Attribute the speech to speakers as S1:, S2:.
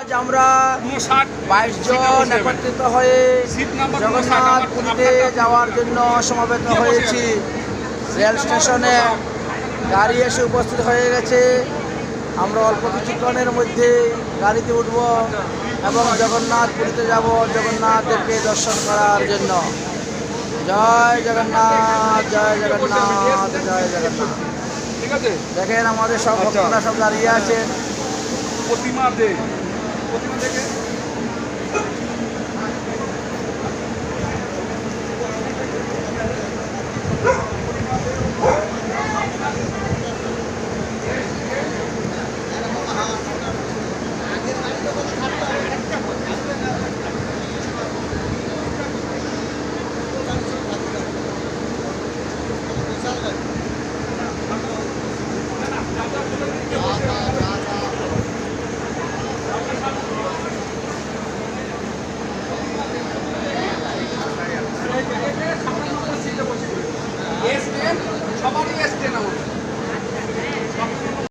S1: আজ আমরা বাইশ জন একত্রিত হয়ে জগন্নাথ পুরীতে যাওয়ার জন্য সমবেত হয়েছি। রেল স্টেশনে গাড়ি এসে উপস্থিত হয়ে গেছে। আমরা অল্প কিছুক্ষণের মধ্যে গাড়িতে উঠব এবং জগন্নাথ পুরীতে যাব জগন্নাথ দেবকে দর্শন করার জন্য। জয় জগন্নাথ জয় জগন্নাথ জয় জগন্নাথ। দেখেন আমাদের সব ভক্তরা সব দাঁড়িয়ে আছেন
S2: প্রতিমা দে Pode manter que é? সবারই এসছেন আমার